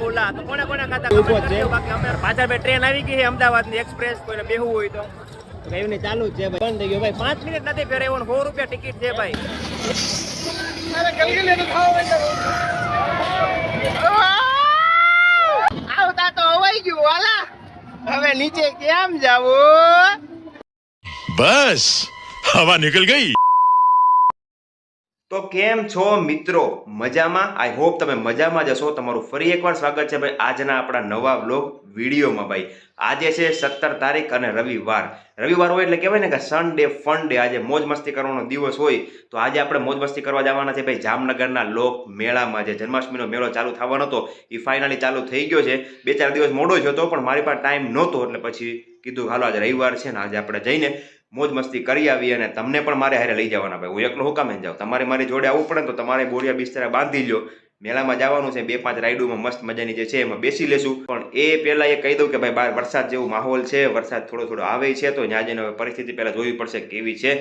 ગોલા તો કોને કોને ખાતા બાકી અમે પાછા બે ટ્રેન આવી ગઈ અમદાવાદ અમદાવાદની એક્સપ્રેસ કોઈને બેહવું હોય તો. કયું ને ચાલુ છે ભાઈ. બંધ થઈ ગયો ભાઈ. પાંચ મિનિટ નથી ફેરે સો રૂપિયા ટિકિટ છે ભાઈ. આવતા તો અવાઈ ગયું વાલા. હવે નીચે કેમ જાવું? બસ હવા નીકળ ગઈ. તો કેમ છો મિત્રો? મજામાં? આઈ હોપ તમે મજામાં જ હશો. તમારું ફરી એકવાર સ્વાગત છે ભાઈ આજના આપણા નવા બ્લોગ વિડીયોમાં ભાઈ. આજે છે સત્તર તારીખ અને રવિવાર. રવિવાર હોય એટલે કહેવાય ને કે સન્ડે ફન ડે આજે મોજ મસ્તી કરવાનો દિવસ હોય તો આજે આપણે મોજ મસ્તી કરવા જવાના છે ભાઈ જામનગરના લોક મેળામાં જે જન્માષ્ટમીનો મેળો ચાલુ થવાનો હતો એ ફાઇનલી ચાલુ થઈ ગયો છે. બે ચાર દિવસ મોડો જ હતો પણ મારી પાસે ટાઈમ નહોતો એટલે પછી કીધું, હાલો, આજે રવિવાર છે ને આજે આપણે જઈને મોજ મસ્તી કરી આવી અને તમને પણ મારે હારે લઈ જવાના ભાઈ. હું એકલો હુકામે જાઉં? તમારે મારી જોડે આવવું પડે તો તમારે બોરિયા બિસ્તરા બાંધી લો મેળામાં જવાનું છે બે પાંચ રાઈડોમાં મસ્ત મજાની જે છે એમાં બેસી લેશું. પણ એ પહેલાં એ કહી દઉં કે ભાઈ બહાર વરસાદ જેવું માહોલ છે વરસાદ થોડો થોડો આવે છે તો ત્યાં જઈને હવે પરિસ્થિતિ પહેલાં જોવી પડશે કેવી છે.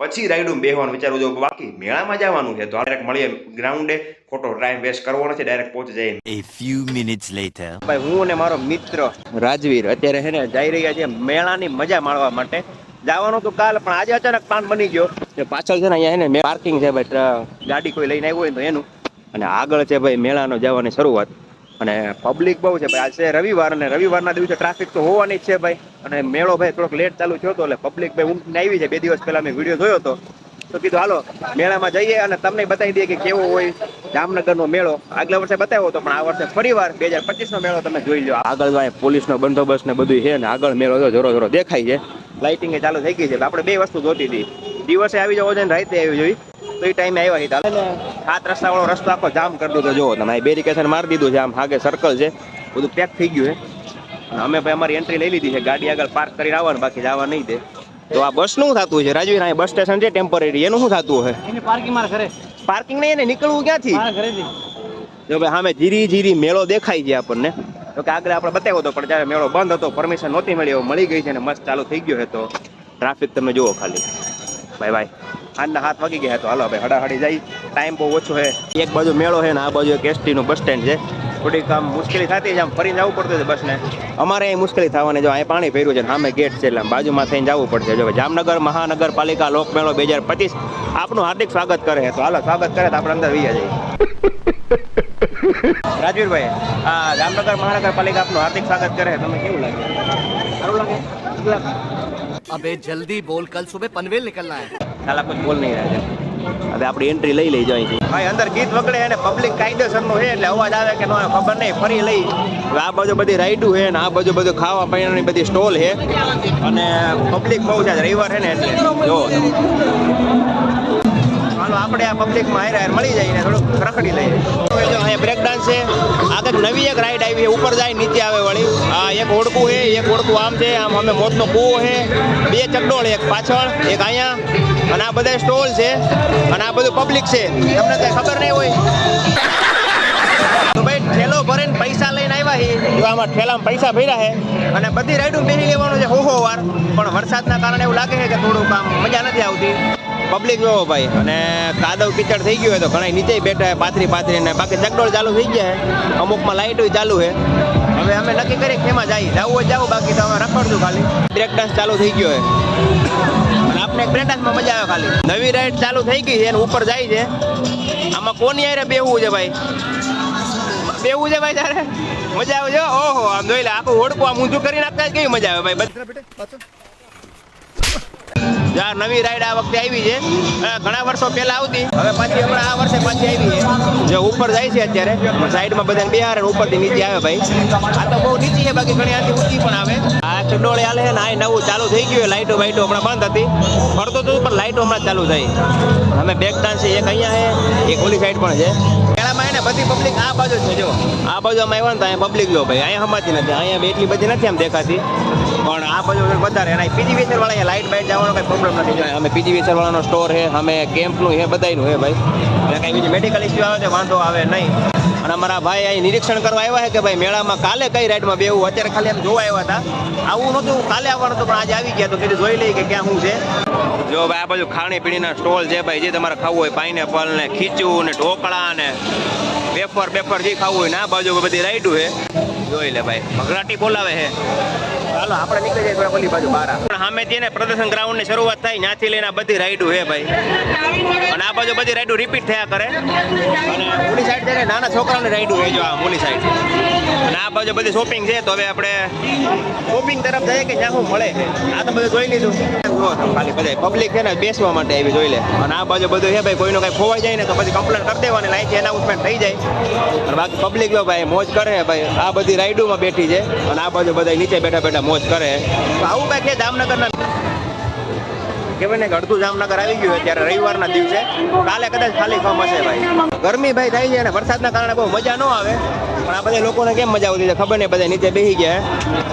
પછી રાઈડું બેહવાનું વિચારવું જો બાકી મેળામાં જવાનું છે તો ડાયરેક્ટ મળીએ ગ્રાઉન્ડે ખોટો ટાઈમ વેસ્ટ કરવો નથી ડાયરેક્ટ પહોંચી જઈએ. એ ફ્યુ મિનિટ્સ લેટર ભાઈ હું અને મારો મિત્ર રાજવીર અત્યારે છે ને જઈ રહ્યા છે મેળાની મજા માણવા માટે. જવાનું તો કાલ, પણ આજે અચાનક પ્લાન બની ગયો. પાછળ છે ને અહીંયા છે ને પાર્કિંગ છે ભાઈ ગાડી કોઈ લઈને આવ્યું હોય તો એનું. અને આગળ છે ભાઈ મેળાનો જવાની શરૂઆત. અને પબ્લિક બહુ છે ભાઈ, આજે રવિવાર અને રવિવારના દિવસે ટ્રાફિક તો હોવાની જ છે ભાઈ. અને મેળો ભાઈ થોડોક લેટ ચાલુ થયો હતો, એટલે પબ્લિક ભાઈ ઊંઘને આવી છે. બે દિવસ પહેલા મેં વીડિયો જોયો હતો. તો કીધું, હાલો, મેળામાં જઈએ અને તમને બતાવી દઈએ કે કેવો હોય જામનગરનો મેળો. આગલા વર્ષે બતાવ્યો હતો, પણ આ વર્ષે ફરીવાર બે હજાર પચીસનો મેળો તમે જોઈ લો આગળ પોલીસનો બંદોબસ્ત ને બધું છે ને, આગળ મેળો જોરો જોરો દેખાય છે. લાઇટિંગ ચાલુ થઈ ગઈ છે. આપણે બે વસ્તુ જોતી હતી. દિવસે આવી જવો જોઈએ ને રાતે આવી જોઈએ તો એ ટાઈમે આવ્યા હતા અને સાત રસ્તા વાળો રસ્તો આખો જામ કરી દીધો. જોવો તમે બેરિકેશન મારી દીધું છે. આમ હાગે સર્કલ છે. બધું પેક થઈ ગયું છે. અને અમે ભાઈ અમારી એન્ટ્રી લઈ લીધી છે. ગાડી આગળ પાર્ક કરીને આવવાનું. બાકી જવા નહીં દે. તો આ બસનું થતું છે. રાજવીર અહીં બસ સ્ટેશન છે ટેમ્પરરી એનું શું થતું હોય પાર્કિંગ મારા ઘરે. પાર્કિંગ નહીં એને નીકળવું ક્યાંથી? જો ભાઈ સામે જીરી જીરી મેળો દેખાય છે આપણને. તો કે આગળ આપણે બતાવ્યો હતો, પણ જ્યારે મેળો બંધ હતો પરમિશન નહોતી મળી મળી ગઈ છે અને મસ્ત ચાલુ થઈ ગયો હતો ટ્રાફિક તમે જુઓ ખાલી. ભાઈ ભાઈ આજના હાથ વાગી ગયા તો હાલો ભાઈ હડાહડી જાય. ટાઈમ બહુ ઓછો છે. એક બાજુ મેળો છે ને આ બાજુ એક એસટી નું બસ સ્ટેન્ડ છે. થોડીક આમ મુશ્કેલી થતી છે, આમ ફરીને જવું પડતું છે બસને. અમારે અહીં મુશ્કેલી થવાની જો અહીં પાણી ભર્યું છે ને સામે ગેટ છે, એટલે બાજુમાં થઈને જવું પડશે. જો જામનગર મહાનગરપાલિકા લોકમેળો બે હજાર પચીસ આપનું હાર્દિક સ્વાગત કરે તો હાલો, સ્વાગત કરે તો આપણે અંદર વૈયા જઈએ. રાજવીરભાઈ આ જામનગર મહાનગરપાલિકા આપનું હાર્દિક સ્વાગત કરે. તમે કેવું લાગે? સારું લાગે? અબે જલ્દી બોલ કલ સુબહ પનવેલ નીકળના હે. સાલા કુછ બોલ નહીં રહ્યા હવે આપણી એન્ટ્રી લઈ લઈ જાય ભાઈ અંદર ગીત વગડે અને પબ્લિક કાયદેસરનું છે એટલે અવાજ આવે કે ન ખબર નહીં ફરી લઈ. આ બાજુ બધી રાઈડું હે ને આ બાજુ બધું ખાવા પીવાની બધી સ્ટોલ હે અને પબ્લિક બહુ છે રવિવાર છે ને એટલે. જો. આપણે આ પબ્લિકમાં હારે હારે મળી જઈએ ને થોડુંક રખડી લઈએ. અહીંયા બ્રેક ડાન્સ છે આગળ નવી એક રાઈડ આવી ઉપર જાય નીચે આવે વળી. આ એક ઓળખું છે, એક ઓળખું આમ છે, આમ અમે મોતનો કૂવો છે, બે ચકડોળ, એક પાછળ, એક અહીંયા. અને આ બધા સ્ટોલ છે, અને આ બધું પબ્લિક છે. તમને કઈ ખબર નહીં હોય. ભાઈ, ઠેલો ભરીને પૈસા લઈને આવ્યા છે આમાં ઠેલામાં પૈસા ભર્યા છે, અને બધી રાઈડું પહેરી લેવાનું છે હો હો વાર. પણ વરસાદના કારણે એવું લાગે છે કે થોડુંક આમ મજા નથી આવતી. પબ્લિક જોવો ભાઈ. અને કાદવ કીચડ થઈ ગયું હોય તો ઘણા નીચે બેઠા હોય, પાથરી પાથરી ને. બાકી ચકડોળ ચાલુ થઈ ગયા છે અમુકમાં લાઇટો ચાલુ છે હવે અમે નક્કી કરી કેમાં જઈએ. જવું હોય જવું, બાકી તો અમે રખડશું ખાલી. બ્રેક ડાન્સ ચાલુ થઈ ગયો છે અને આપણે બ્રેક ડાન્સમાં મજા આવે ખાલી. નવી રાઈડ ચાલુ થઈ ગઈ છે અને ઉપર જાય છે. આમાં કોની હારે બેહવું છે ભાઈ? બેવું છે ભાઈ તારે? મજા આવે છે ઓહો, આમ જોઈ લે, આખું હોડકું આમ ઊંધું કરી નાખતા કેવી મજા આવે ભાઈ? બધા જા નવી રાઈડ આ વખતે આવી છે. ઘણા વર્ષો પહેલા આવતી. હવે પાછી હમણાં આ વર્ષે પાછી આવી છે. જે ઉપર જાય છે અત્યારે. સાઈડમાં બધાને બિહાર અને ઉપરથી નીચે આવે ભાઈ. આ તો બહુ નીચી છે, બાકી ઘણી આથી ઊંચી પણ આવે. આ ચડોળે હાલે છે ને આ નવું ચાલુ થઈ ગયું લાઇટો બાઈટો હમણાં બંધ હતી. ફરતો તો પણ લાઈટો હમણાં ચાલુ થઈ. અમે બેક ડાન્સ એક અહીંયા છે, એક ઓલી સાઈડ પણ છે. મેળામાં એને બધી પબ્લિક આ બાજુ છે, જો. આ બાજુ અમે આવ્યા ને તો અહીંયા પબ્લિક જો ભાઈ, અહીંયા સમાતી નથી, અહીંયા એટલી બધી નથી આમ દેખાતી. પણ આ બાજુ વધારે, અને પીજી વેચર વાળા અહીંયા લાઇટ બાઇટ જવાનો કઈ પ્રોબ્લેમ નથી, જો. અમે પીજી વેચર વાળાનો સ્ટોર છે, અમે કેમ્પનું છે, બધાયનું છે ભાઈ. એટલે કઈ બીજી મેડિકલ ઇસ્યુ આવે છે વાંધો આવે નહીં. અને અમારા ભાઈ અહીં નિરીક્ષણ કરવા આવ્યા છે કે ભાઈ મેળામાં કાલે કઈ રાઈડમાં બેવું અત્યારે ખાલી એમ જોવા આવ્યા હતા. આવું નહોતું કાલે આવવાનું હતું, પણ આજે આવી ગયા તો કીધું જોઈ લઈએ કે ક્યાં શું છે. જો ભાઈ આ બાજુ ખાણીપીણીના સ્ટોલ છે ભાઈ, જે તમારે ખાવું હોય પાઇનેપલ ને ખીચું ને ઢોકળા ને બેફર બેફર જે ખાવું હોય ને આ બાજુ બધી રાઈડું છે. જોઈ લે ભાઈ ભગરાટી બોલાવે છે. ચાલો આપણે નીકળી જાય થોડા ઓલી બાજુ બહાર પણ સામે ને પ્રદર્શન ગ્રાઉન્ડની શરૂઆત થાય ત્યાંથી લઈને બધી રાઈડું છે ભાઈ. અને આ બાજુ બધી રાઈડું રિપીટ થયા કરે. અને ઓલી સાઈડ છે નાના છોકરાઓની રાઈડું હોય જો આ ઓલી સાઈડ અને આ બાજુ બધી શોપિંગ છે, તો હવે આપણે શોપિંગ તરફ જઈએ કે જ્યાં શું મળે આ તો બધું જોઈ લીધું. ખાલી બધા. પબ્લિક છે ને, બેસવા માટે આવી જોઈ લે. અને આ બાજુ બધું છે ભાઈ, કોઈનું કઈ ખોવાઈ જાય ને, તો પછી કમ્પ્લેન કરી દેવાની લાઈન એનાઉન્સમેન્ટ થઈ જાય. અને બાકી પબ્લિક ભાઈ મોજ કરે ભાઈ. આ બધી રાઈડોમાં બેઠી છે. અને આ બાજુ બધા નીચે બેઠા બેઠા મોજ કરે. આવું કાંઈક છે જામનગરના? કહેવાય ને અડધું જામનગર આવી ગયું અત્યારે રવિવારના દિવસે. કાલે કદાચ ખાલી ફોર્મ હશે ભાઈ. ગરમી ભાઈ થાય છે અને વરસાદના કારણે બહુ મજા ન આવે. પણ આ બધા લોકોને કેમ મજા આવતી છે? ખબર નહીં, બધા નીચે બેસી ગયા.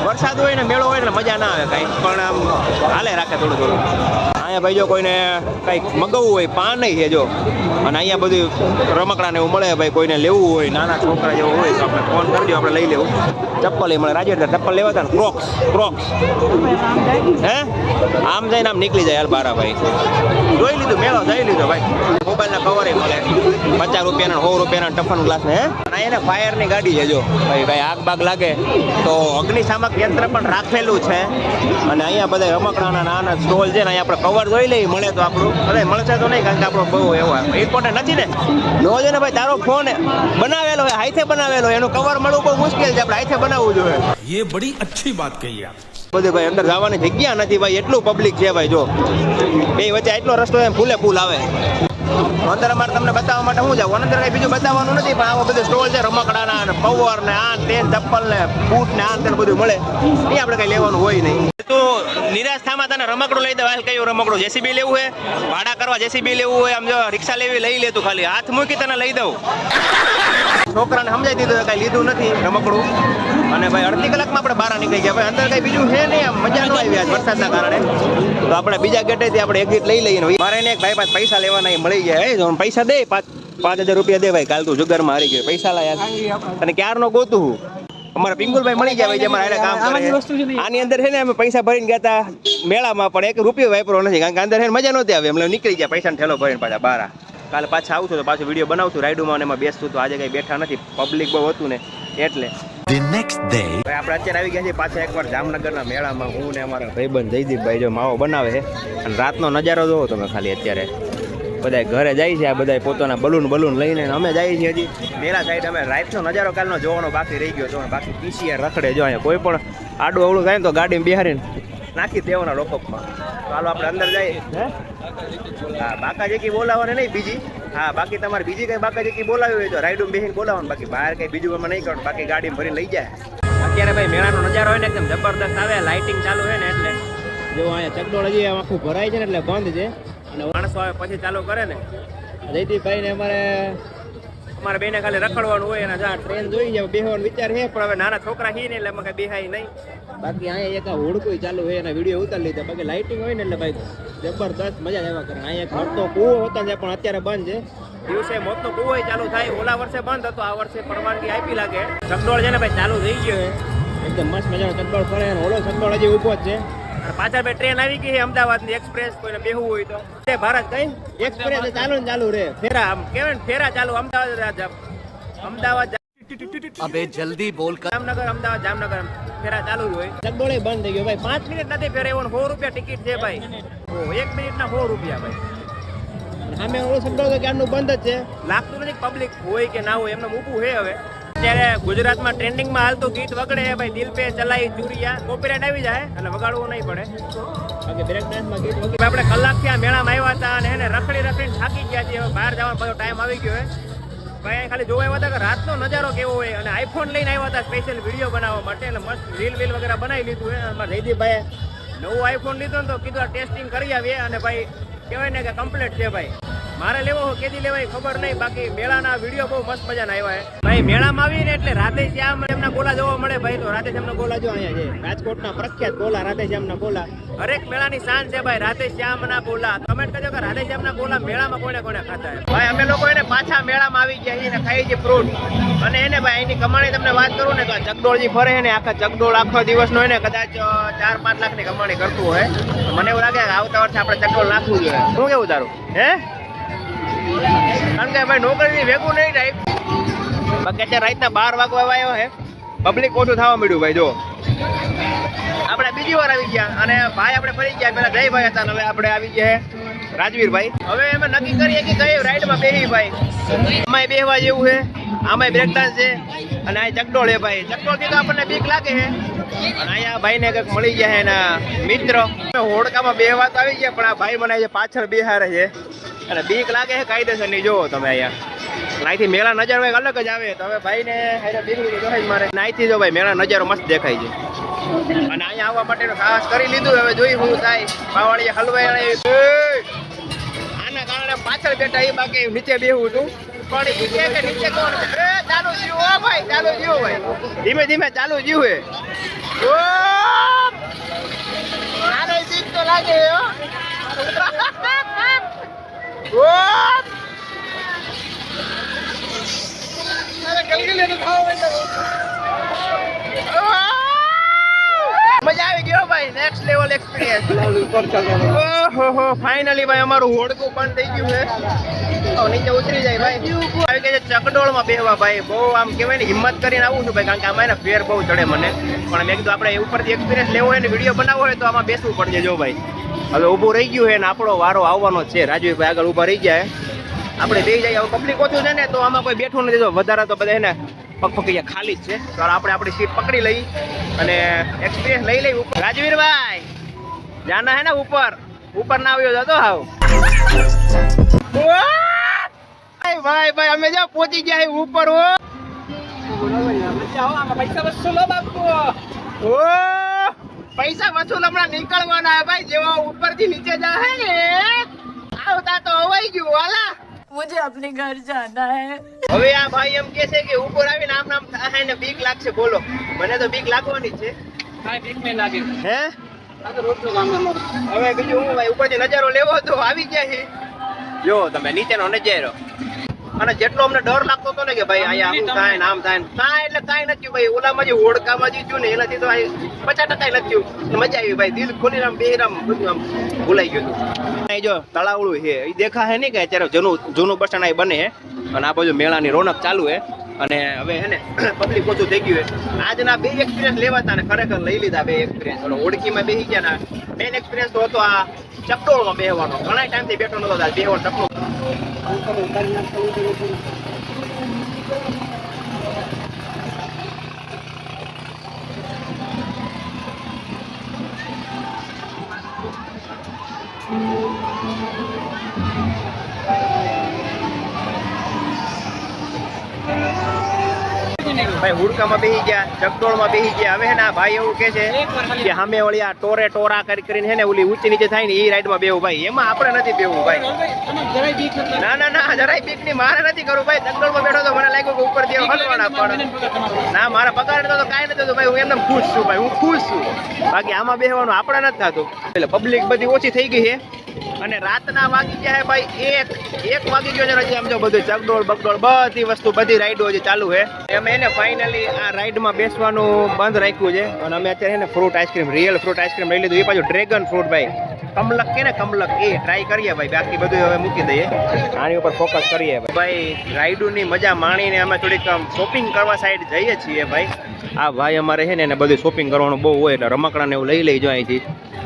વરસાદ હોય ને મેળો હોય ને મજા ના આવે કાંઈ. પણ આમ હાલે રાખે થોડું થોડું. અહીંયા ભાઈ જો કોઈને કંઈક મગવવું હોય, પાન છે જો. અને અહીંયા બધું રમકડા ને એવું મળે ભાઈ, કોઈને લેવું હોય, નાના છોકરા જેવું હોય, તો આપણે ફોન કરજો આપણે લઈ લેવું. ચપ્પલ એ મળે. રાજેશ ચપ્પલ લેવા હતા ને? ક્રોક્સ ક્રોક્સ હે? આમ જઈને આમ નીકળી જાય હાલ બારા ભાઈ. જોઈ લીધું, મેળો જોઈ લીધો ભાઈ. મોબાઈલના કવર એ મળે. પચાસ રૂપિયાના, સો રૂપિયાના ટફન ગ્લાસ ને? અને એને ફાયરની ગાડી છે જો. ભાઈ ભાઈ, આગ બાગ લાગે. તો અગ્નિશામક યંત્ર પણ રાખેલું છે. અને અહીંયા બધા રમકડાના નાના સ્ટોલ છે ને, અહીંયા આપણે કવર એકવાર જોઈ લઈ મળે તો આપણું. અરે મળશે તો નહીં કારણ કે આપણો બહુ એવો ઇમ્પોર્ટન્ટ નથી ને? નો છે ને ભાઈ તારો ફોન બનાવેલો હોય હાથે બનાવેલો હોય એનું કવર મળવું બહુ મુશ્કેલ છે આપણે હાથે બનાવવું જોઈએ. એ બડી અચ્છી વાત કહી આપ. બધું ભાઈ અંદર જવાની જગ્યા નથી ભાઈ એટલું પબ્લિક છે ભાઈ જો. એ વચ્ચે એટલો રસ્તો એમ ફૂલે ફૂલ આવે. અંદર અમારે તમને બતાવવા માટે હું જાઉં? અંદર કઈ બીજું બતાવવાનું નથી પણ આવા બધું સ્ટોલ છે રમકડાના ને પવર ને આ તેન ચપ્પલ ને બૂટ ને આ બધું મળે. એ આપણે કઈ લેવાનું હોય નહીં. તો નિરાશ થામાં તને રમકડું લઈ દે. હાલ કયું રમકડું? જેસીબી લેવું હોય ભાડા કરવા જેસીબી લેવું હોય આમ જો રિક્ષા લેવી લઈ લે તું ખાલી. હાથ મૂકી તને લઈ દઉં. છોકરાને સમજાઈ દીધું કઈ લીધું નથી રમકડું. અને ભાઈ અડધી કલાકમાં આપણે બહાર નીકળી ગયા. ભાઈ અંદર કઈ બીજું છે નહીં આમ, મજા ન આવી આજ વરસાદના કારણે. તો આપણે બીજા ગેટેથી આપણે એક્ઝિટ લઈ લઈએ મારે એને એક ભાઈ પાસે પૈસા લેવાના એ મળી ગયા. હે પૈસા દે, પાંચ પાંચ હજાર રૂપિયા દે ભાઈ, કાલ તું જુગારમાં હારી ગયો. પૈસા લાયા. અને ક્યારનો ગોતું હું? અમારા પિંગુલભાઈ મળી ગયા જે અમારા કામ કરે આની અંદર છે ને અમે પૈસા ભરીને ગયા હતા મેળામાં પણ એક રૂપિયો વાપરો નથી કારણ કે અંદર છે મજા નહોતી આવી. એમને નીકળી ગયા પૈસાનો ઠેલો ભરીને પાછા બહાર કાલે પાછા આવતું તો પાછું વીડિયો બનાવતું રાઈડુમાં અને એમાં બેસતું તો આજે કઈ બેઠા નથી. પબ્લિક બહુ હતું ને એટલે. The next day. ભાઈ આપણે અત્યારે આવી ગયા છીએ પાછા એકવાર જામનગરના મેળામાં. હું ને અમારા ભાઈબંધ જયદીપભાઈ જો માવો બનાવે છે. અને રાતનો નજારો જોવો તમે ખાલી અત્યારે. બધા ઘરે જાય છે આ બધા પોતાના બલૂન બલૂન લઈને અમે જઈએ છીએ હજી. મેળા સાઈડ અમે રાતનો નજારો કાલનો જોવાનો બાકી રહી ગયો તો બાકી પીસીઆર રખડે જો અહીંયા કોઈ પણ આડું અવળું થાય ને તો ગાડીમાં બિહારીને નાખી દેવાના લોકઅપમાં ચાલો આપણે અંદર જઈએ. હે? હા બાકા જેકી બોલાવવાની નહીં બીજી. હા બાકી તમારે બીજી કંઈ બાકા જેકી બોલાવી હોય તો રાઈડું બેહીને બોલાવવાનું. બાકી બહાર કંઈ બીજું અમે નહીં કરવાનું. બાકી ગાડી ભરીને લઈ જાય. અત્યારે ભાઈ મેળાનો નજારો હોય ને એકદમ જબરદસ્ત આવે લાઇટિંગ ચાલુ હોય ને એટલે. જો અહીંયા ચકડોળ હજી આખું ભરાય છે ને એટલે બંધ છે. માણસો આવે પછી ચાલુ કરે ને. જયદીપભાઈ ને અમારે અમારે બેને ખાલી રખડવાનું હોય એના જા ટ્રેન જોઈ જાય બેહવાનો વિચાર છે પણ હવે નાના છોકરા છે ને એટલે અમે કઈ બેહાય નહીં. બાકી અહીંયા એક હોડકું ચાલુ હોય એના વીડિયો ઉતારી લીધા. બાકી લાઇટિંગ હોય ને એટલે ભાઈ જબરદસ્ત મજા એવા આવ્યા કરે. અહીંયા એક તો કૂવો હતો છે પણ અત્યારે બંધ છે. દિવસે મોટો કૂવો ચાલુ થાય. ઓલા વર્ષે બંધ હતો આ વર્ષે પરવાનગી આપી લાગે. ચકડોળ છે ને ભાઈ ચાલુ થઈ ગયો છે. એકદમ મસ્ત મજાનો ચકડોળ ફરે ઓલો ચકડોળ હજી ઊભો જ છે. પાછળ બે ટ્રેન આવી ગઈ અમદાવાદની એક્સપ્રેસ કોઈને બેહવું હોય તો. તે ભારત કઈ એક્સપ્રેસ ચાલુ ને ચાલુ રે. ફેરા આમ કેવાય ફેરા ચાલુ અમદાવાદ રાજા અમદાવાદ અબે જલ્દી બોલ કર. જામનગર અમદાવાદ જામનગર ફેરા ચાલુ જ હોય. ડગડોળે બંધ થઈ ગયો ભાઈ. પાંચ મિનિટ નથી ફેરે એવો સો રૂપિયા ટિકિટ છે ભાઈ. એક મિનિટ. ના સો રૂપિયા ભાઈ. અમે ઓળો શબ્દો કે આનું બંધ જ છે? લાગતું નથી પબ્લિક હોય કે ના હોય એમને મૂકવું છે હવે. અત્યારે ગુજરાતમાં ટ્રેન્ડિંગમાં હાલતું ગીત વગડે ભાઈ દિલ પે ચલાઈ ચુરિયા. કોપીરાઇટ આવી જાય, એટલે વગાડવું નહીં પડે. બ્રેક આપણે કલાક આ મેળામાં આવ્યા હતા અને એને રખડી રખડીને થાકી ગયા છે બહાર જવાનો પાછો ટાઈમ આવી ગયો હોય ભાઈ ખાલી જોવા આવ્યા હતા કે રાતનો નજારો કેવો હોય અને આઈફોન લઈને આવ્યા હતા સ્પેશિયલ વીડિયો બનાવવા માટે એટલે મસ્ત રીલ વીલ વગેરે બનાવી લીધું છે. અમારા જયદીપભાઈએ નવું આઈફોન લીધો ને તો કીધું ટેસ્ટિંગ કરી આવીએ અને ભાઈ, કહેવાય ને કે કમ્પ્લીટ છે ભાઈ. મારે લેવો હોય કેદી લેવાય ખબર નહીં. બાકી મેળાના વીડિયો બહુ મસ્ત મજાના આવ્યા છે ભાઈ, મેળામાં આવીને એટલે રાતે શ્યામ એમના ગોલા જોવા મળે ભાઈ, તો રાતે શ્યામના ગોલા જો અહીંયા છે રાજકોટના પ્રખ્યાત ગોલા, રાતે શ્યામના ગોલા. હરેક મેળાની શાન છે ભાઈ રાધે શ્યામના ગોલા. કમેન્ટ કરજો કે રાધે શ્યામના ગોલા મેળામાં કોને કોને ખાતા ભાઈ, અમે લોકો એને પાછા મેળામાં આવી ગયા છીએ ખાઈ છે ફ્રૂટ. અને એને ભાઈ, એની કમાણી તમને વાત કરું ને તો જગડોળજી ફરે ને, આખા જગડોળ આખો દિવસનો એને કદાચ ચાર પાંચ લાખની કમાણી કરતું હોય. મને એવું લાગે આવતા વર્ષે આપણે જગડોળ નાખવું જોઈએ. શું કેવું તારું? હે? કારણ કે ભાઈ નોકરીની ભેગું નહીં થાય. બાકી અત્યારે રાતના બાર વાગવા આવ્યો હે પબ્લિક ઓછું થવા મળ્યું ભાઈ, જો. આપણે બીજી વાર આવી ગયા અને ભાઈ આપણે ફરી ગયા. પેલા જયભાઈ હતા હવે આપણે આવી ગયા રાજવીરભાઈ. હવે અમે નક્કી કરીએ કે કઈ રાઈડમાં બેહી ભાઈ. આમાંય બેહવા જેવું છે. આમાંય બ્રેક ડાન્સ છે. અને આ ચકડોળ છે ભાઈ. ચકડોળથી તો આપણને બીક લાગે છે. અને અહીંયા ભાઈને કંઈક મળી ગયા એના મિત્ર. હોડકામાં બેહવા તો આવી ગયા, પણ આ ભાઈ મને પાછળ બેહારે છે. અને બીક લાગે છે કાયદેસરની. જોવો તમે અહીંયા. નાઈથી મેળા નજર કંઈક અલગ જ આવે. તો હવે ભાઈને હારે બીકડી તો જોઈ મારે. નાઈથી જો ભાઈ મેળા નજારો મસ્ત દેખાય છે. અને અહીંયા આવવા માટેનો ખાસ કરી લીધું. હવે જોઈ શું થાય. પાવાળી હલવાઈ આના કારણે પાછળ બેઠા એ બાકી નીચે બેહું છું. પણ નીચે ચાલુ જીવ ભાઈ, ચાલુ જીવ ભાઈ ધીમે ધીમે ચાલુ જીવે હે. ઓ બીક લાગે હો ઓ અરે ગલગલી નું ખાવ મજા આવી ગયો ભાઈ નેક્સ્ટ લેવલ એક્સપિરિયન્સ ઓહો ફાઇનલી ભાઈ, અમારું હોડકું બંધ થઈ ગયું છે. તો નીચે ઉતરી જાય ભાઈ. આવી ગયા ચકડોળમાં બેહવા ભાઈ, બહુ આમ કહેવાય ને, હિંમત કરીને આવું છું ભાઈ, કારણ કે આમાં એને ફેર બહુ ચડે મને. પણ મેં કીધું આપણે ઉપરથી એક્સપિરિયન્સ લેવો હોય ને વીડિયો બનાવવો હોય, તો આમાં બેસવું પડશે, જો ભાઈ. હવે ઊભું રહી ગયું છે ને, આપણો વારો આવવાનો છે. રાજુભાઈ આગળ ઊભા રહી ગયા આપણે બે હવે પબ્લિક ઓછું છે ને, તો આમાં કોઈ બેઠું નથી વધારે તો બધા એને પગપગિયા ખાલી જ છે. તો આપણે આપણી સીટ પકડી લઈ અને એક્સપિરિયન્સ લઈ લઈ ઉપર. રાજવીરભાઈ, જાના હે ને ઉપર? ઉપર ના આવ્યો, જતો હાવ. ભાઈ ભાઈ અમે જો પહોંચી ગયા ઉપર, હો. ઓ પૈસા વસૂલ હમણાં નીકળવાના ભાઈ, જેવા ઉપરથી નીચે જાય આવતા તો અવાઈ ગયું, હાલા. मुझे अपने घर जाना है હવે આ ભાઈ એમ કે છે કે ઉપર આવીને આમ નામ થાય ને બીક લાગશે બોલો મને તો બીક લાગવાની જ છે હે હવે બીજું હું ભાઈ ઉપરથી નજારો લેવો તો આવી ગયા છે જો તમે નીચેનો નજારો અને જેટલો અમને ડર લાગતો હતો ને કે ભાઈ અહીંયા આમ થાય ને આમ થાય ને કાંઈ એટલે કાંઈ નથી ભાઈ ઓલામાં જે હોડકામાં જે થયું ને એનાથી તો પચાસ ટકા નથી થયું. મજા આવી ભાઈ દિલ ખોલી આમ બે આમ બધું આમ ભૂલાઈ ગયું હતું. જો તળાવડું છે એ હે નહીં કે અત્યારે જૂનું જૂનું બસ સ્ટેન્ડ બને હે અને આ બાજુ મેળાની રોનક ચાલુ હે અને હવે હે ને પબ્લિક ઓછું થઈ ગયું છે. આજના બે એક્સપિરિયન્સ લેવા હતા ને ખરેખર લઈ લીધા બે એક્સપિરિયન્સ ઓલો ઓળખીમાં બેસી ગયા ના મેન એક્સપિરિયન્સ તો હતો આ ચકડોળમાં બેહવાનો. ઘણા ટાઈમથી બેઠો નતો બેહવાનો ચકડોળ ભાઈ હુડકામાં બેસી ગયા ચકડોળમાં બેસી ગયા. હવે હે ને આ ભાઈ એવું કે છે કે સામે વળી આ ટોરે ટોરા કરી કરીને હે ને ઓલી ઊંચી નીચે થાય ને એ રાઈડમાં બેવું ભાઈ. એમાં આપણે નથી બેવું ભાઈ. ના ના ના જરાય બીકની મારે નથી કરવું ભાઈ. ચકડોળમાં બેઠો તો મને લાગ્યું કે ઉપર જેવો હલવાના પણ ના મારા પગાર તો કાંઈ નથી થતું ભાઈ. હું એમને ખુશ છું ભાઈ. હું ખુશ છું. બાકી આમાં બેહવાનું આપણે નથી થતું. એટલે પબ્લિક બધી ઓછી થઈ ગઈ છે. અને રાતના વાગી ગયા હે ભાઈ એક. એક વાગી ગયો છે હજી આમ જો બધું ચકડોળ બકડોળ બધી વસ્તુ બધી રાઈડો હજી ચાલુ છે. એમ એને ફાઇનલી આ રાઈડમાં બેસવાનું બંધ રાખ્યું છે. અને અમે અત્યારે ને fruit ice cream real fruit ice cream લઈ લીધું. એ પાછું ડ્રેગન ફ્રૂટ ભાઈ. કમલક કે ને કમલક એ ટ્રાય કરીએ ભાઈ બાકી બધું હવે મૂકી દઈએ. આની ઉપર ફોકસ કરીએ ભાઈ. રાઈડોની મજા માણીને અમે થોડીક શોપિંગ કરવા સાઈડ જઈએ છીએ ભાઈ. આ ભાઈ અમારે છે ને એને બધું શોપિંગ કરવાનું બહુ હોય એટલે રમકડાને એવું લઈ લઈ જો અહીંથી.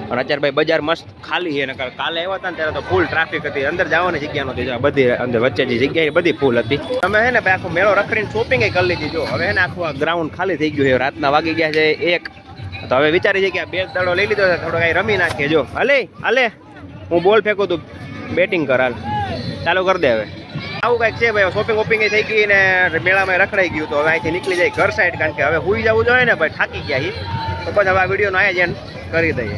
અને અત્યારે ભાઈ બજાર મસ્ત ખાલી છે નકર કાલે આવ્યા હતા ને ત્યારે તો ફૂલ ટ્રાફિક હતી. અંદર જવાની જગ્યા નહોતી જો બધી અંદર વચ્ચે જે જગ્યા બધી ફૂલ હતી. તમે છે ને ભાઈ આખો મેળો રખડીને શોપિંગ કરી લીધી જો. હવે છે ને આખું ગ્રાઉન્ડ ખાલી થઈ ગયું છે. રાતના વાગી ગયા છે એક. તો હવે વિચારી છે કે બે દડો લઈ લીધો થોડો કઈ રમી નાખીએ જો, હાલે હાલે. હું બોલ ફેંકું તું. બેટિંગ કર, હાલ. ચાલુ કરી દે હવે. આવું કંઈક છે ભાઈ શોપિંગ વોપિંગ થઈ ગઈ ને મેળામાં રખડાઈ ગયું તો હવે અહીંથી નીકળી જાય ઘર સાઈડ કારણ કે હવે હુઈ જવું જોઈએ ને, ભાઈ થાકી ગયા તો પછી હવે આ વિડીયોનો આયોજન કરી દઈએ.